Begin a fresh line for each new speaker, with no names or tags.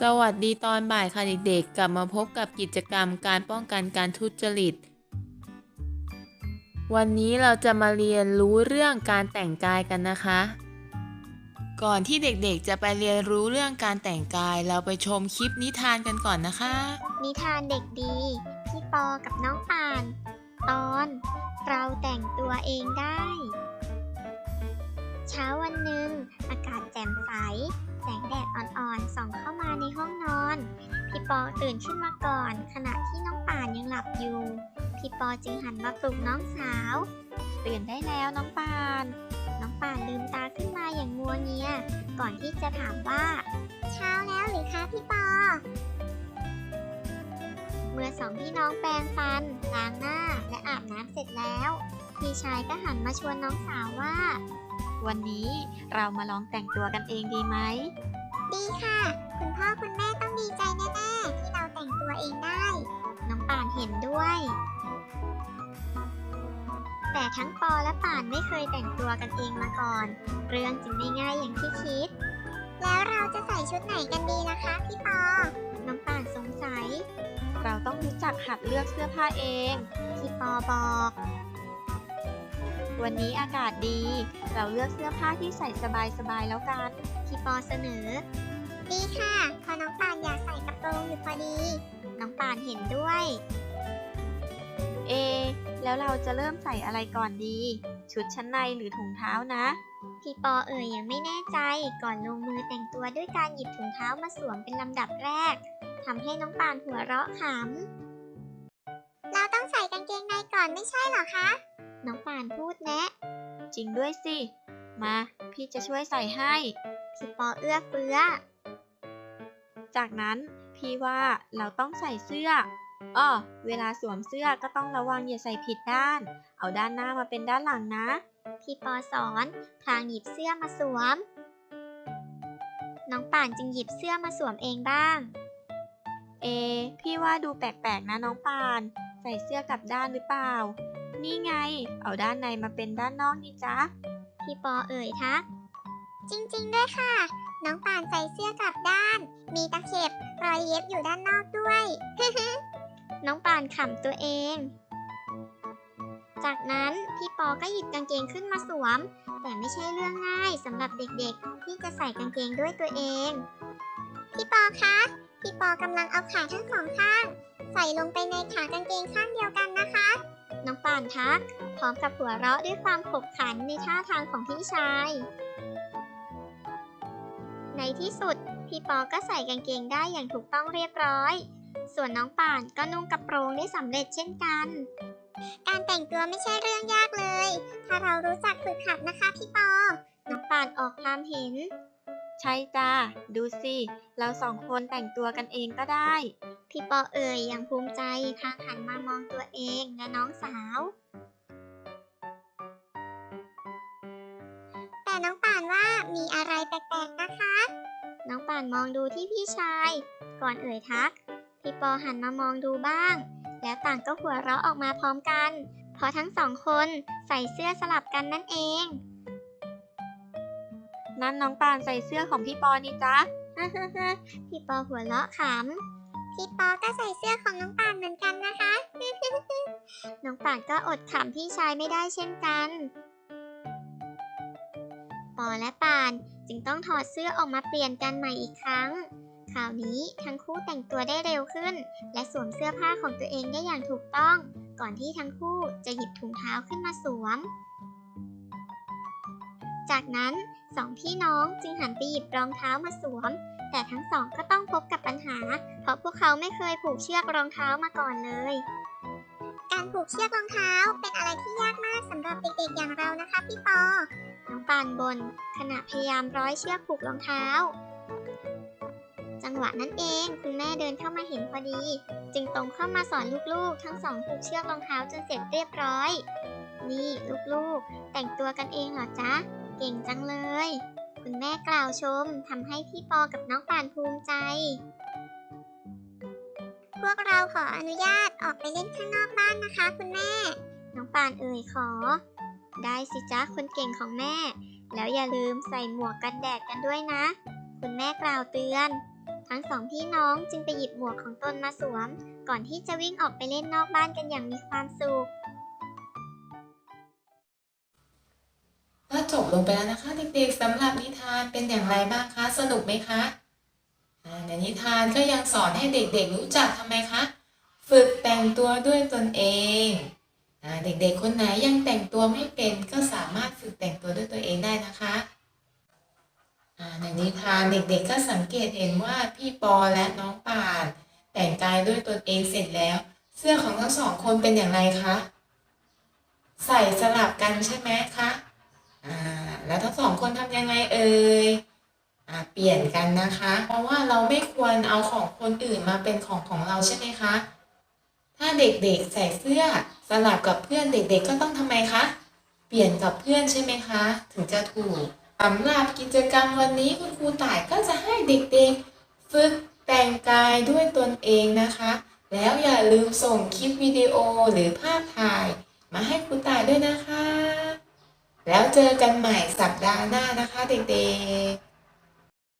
สวัสดีตอนบ่ายค่ะเด็กๆ กลับมาพบกับกิจกรรมการป้องกันการทุจริต วันนี้เราจะมาเรียนรู้เรื่องการแต่งกายกันนะคะ ก่อนที่เด็กๆ จะไปเรียนรู้เรื่องการแต่งกาย เราไปชมคลิปนิทานกันก่อนนะคะ
นิทานเด็กดี พี่ปอกับน้องป่าน ตอน เราแต่งตัวเองได้ เช้าวันหนึ่งอากาศแจ่มใส แสงแดดอ่อนๆส่องเข้ามาในห้องนอน พี่ปอตื่นขึ้นมาก่อน ขณะที่น้องป่านยังหลับอยู่ พี่ปอจึงหันมาปลุกน้องสาว ตื่นได้แล้วน้องป่าน น้องป่านลืมตาขึ้นมาอย่างงัวเงีย ก่อนที่จะถามว่า เช้าแล้วหรือคะพี่ปอ เมื่อสองพี่น้องแปรงฟันล้างหน้าและอาบน้ำเสร็จแล้ว พี่ชายก็หันมาชวนน้องสาวว่า
วันนี้เรามาลองแต่งตัวกันเองดีไหม
ดีค่ะ คุณพ่อคุณแม่ต้องดีใจแน่ๆที่เราแต่งตัวเองได้ น้องป่านเห็นด้วย แต่ทั้งปอและป่านไม่เคยแต่งตัวกันเองมาก่อน เรื่องจึงไม่ง่ายอย่างที่คิด แล้วเราจะใส่ชุดไหนกันดีล่ะคะพี่ปอ น้องป่านสงสัย
เราต้องรู้จักหัดเลือกเสื้อผ้าเอง
พี่ปอบอก
วันนี้อากาศดี เราเลือกเสื้อผ้าที่ใส่สบายๆแล้วกัน
พี่ปอเสนอ ดีค่ะเพอน้องปานอยากใส่กระโปรงอยู่พอดี น้องปานเห็นด้วย
เอ แล้วเราจะเริ่มใส่อะไรก่อนดี ชุดชั้นในหรือถุงเท้านะ
พี่ปอเอ่ยยังไม่แน่ใจก่อนลงมือแต่งตัวด้วยการหยิบถุงเท้ามาสวมเป็นลำดับแรกทำให้น้องปานหัวเราะขำเราต้องใส่กางเกงในก่อนไม่ใช่หรอคะ น้องปานพูดแนะ
จริงด้วยสิ มา พี่จะช่วยใส่ให้
พี่ปอเอื้อเฟื้อ
จากนั้นพี่ว่าเราต้องใส่เสื้ออ้อเวลาสวมเสื้อก็ต้องระวังอย่าใส่ผิดด้าน เอาด้านหน้ามาเป็นด้านหลังนะ
พี่ปอสอนพลางหยิบเสื้อมาสวม น้องป่านจึงหยิบเสื้อมาสวมเองบ้าง
เอ พี่ว่าดูแปลกๆนะน้องปาน ใส่เสื้อกลับด้านหรือเปล่า นี่ไง เอาด้านในมาเป็นด้านนอกนี่จ๊ะ
พี่ปอเอ่ยทัก จริงๆด้วยค่ะ น้องป่านใส่เสื้อกลับด้าน มีตะเข็บรอยเย็บอยู่ด้านนอกด้วย น้องป่านขำตัวเอง จากนั้นพี่ปอก็หยิบกางเกงขึ้นมาสวม แต่ไม่ใช่เรื่องง่ายสำหรับเด็กๆ ที่จะใส่กางเกงด้วยตัวเอง พี่ปอคะ พี่ปอกำลังเอาขาทั้งสองข้าง ใส่ลงไปในขากางเกงข้างเดียวกันนะคะ น้องป่านทัก พร้อมกับหัวเราะด้วยความขบขันในท่าทางของพี่ชาย ในที่สุด พี่ปอก็ใส่กางเกงได้อย่างถูกต้องเรียบร้อย ส่วนน้องป่านก็นุ่งกระโปรงได้สำเร็จเช่นกัน การแต่งตัวไม่ใช่เรื่องยากเลย ถ้าเรารู้จักฝึกหัดนะคะพี่ปอ น้องป่านออกความเห็น
ใช่จ้า ดูสิ เราสองคนแต่งตัวกันเองก็ได้
พี่ปอเอ่ยอย่างภูมิใจพลางหันมามองตัวเองและน้องสาว แต่น้องป่านว่ามีอะไรแปลกๆนะคะ น้องป่านมองดูที่พี่ชาย ก่อนเอ่ยทัก พี่ปอหันมามองดูบ้าง แล้วต่างก็หัวเราะออกมาพร้อมกัน เพราะทั้งสองคนใส่เสื้อสลับกันนั่นเอง
นั่นน้องปานใส่เสื้อของพี่ปอนี่จ๊ะ
พี่ปอหัวเราะขำ พี่ปอก็ใส่เสื้อของน้องป่านเหมือนกันนะคะ น้องป่านก็อดขำพี่ชายไม่ได้เช่นกัน ปอและป่านจึงต้องถอดเสื้อออกมาเปลี่ยนกันใหม่อีกครั้ง คราวนี้ทั้งคู่แต่งตัวได้เร็วขึ้น และสวมเสื้อผ้าของตัวเองได้อย่างถูกต้อง ก่อนที่ทั้งคู่จะหยิบถุงเท้าขึ้นมาสวม จากนั้น สองพี่น้องจึงหันไปหยิบรองเท้ามาสวม แต่ทั้งสองก็ต้องพบกับปัญหา เพราะพวกเขาไม่เคยผูกเชือกรองเท้ามาก่อนเลย การผูกเชือกรองเท้าเป็นอะไรที่ยากมากสำหรับเด็กๆอย่างเรานะคะพี่ปอ น้องปานบนขณะพยายามร้อยเชือกผูกรองเท้า จังหวะนั้นเองคุณแม่เดินเข้ามาเห็นพอดี จึงตรงเข้ามาสอนลูกๆ ทั้งสองผูกเชือกรองเท้าจนเสร็จเรียบร้อย นี่ลูกๆ แต่งตัวกันเองเหรอจ๊ะ เก่งจังเลย คุณแม่กล่าวชมทำให้พี่ปอกับน้องป่านภูมิใจ พวกเราขออนุญาตออกไปเล่นข้างนอกบ้านนะคะ คุณแม่ น้องป่านเอ่ยขอ ได้สิจ๊ะคนเก่งของแม่ แล้วอย่าลืมใส่หมวกกันแดดกันด้วยนะ คุณแม่กล่าวเตือน ทั้งสองพี่น้องจึงไปหยิบหมวกของตนมาสวม ก่อนที่จะวิ่งออกไปเล่นนอกบ้านกันอย่างมีความสุข
ก็จบลงไปแล้วนะคะ เด็กๆสำหรับนิทานเป็นอย่างไรบ้างคะ สนุกไหมคะในนิทานก็ยังสอนให้เด็กๆรู้จักทำไมคะ ฝึกแต่งตัวด้วยตนเองเด็กๆคนไหนยังแต่งตัวไม่เป็นก็สามารถฝึกแต่งตัวด้วยตัวเองได้นะคะในนิทานเด็กๆก็สังเกตเห็นว่าพี่ปอและน้องป่าน แต่งกายด้วยตนเองเสร็จแล้ว เสื้อของทั้งสองคนเป็นอย่างไรคะ ใส่สลับกันใช่ไหม แล้วทั้งสองคนทำยังไงเอ่ยอ่าเปลี่ยนกันนะคะ เพราะว่าเราไม่ควรเอาของคนอื่นมาเป็นของของเราใช่ไหมคะ ถ้าเด็กๆใส่เสื้อสลับกับเพื่อนเด็กๆก็ต้องทำไมคะ เปลี่ยนกับเพื่อนใช่ไหมคะ ถึงจะถูกสำหรับกิจกรรมวันนี้คุณครูต่ายก็จะให้เด็กๆ ฝึกแต่งกายด้วยตนเองนะคะ แล้วอย่าลืมส่งคลิปวิดีโอหรือภาพถ่าย มาให้ครูต่ายด้วยนะคะ แล้วเจอกันใหม่สัปดาห์หน้านะคะเด็กๆ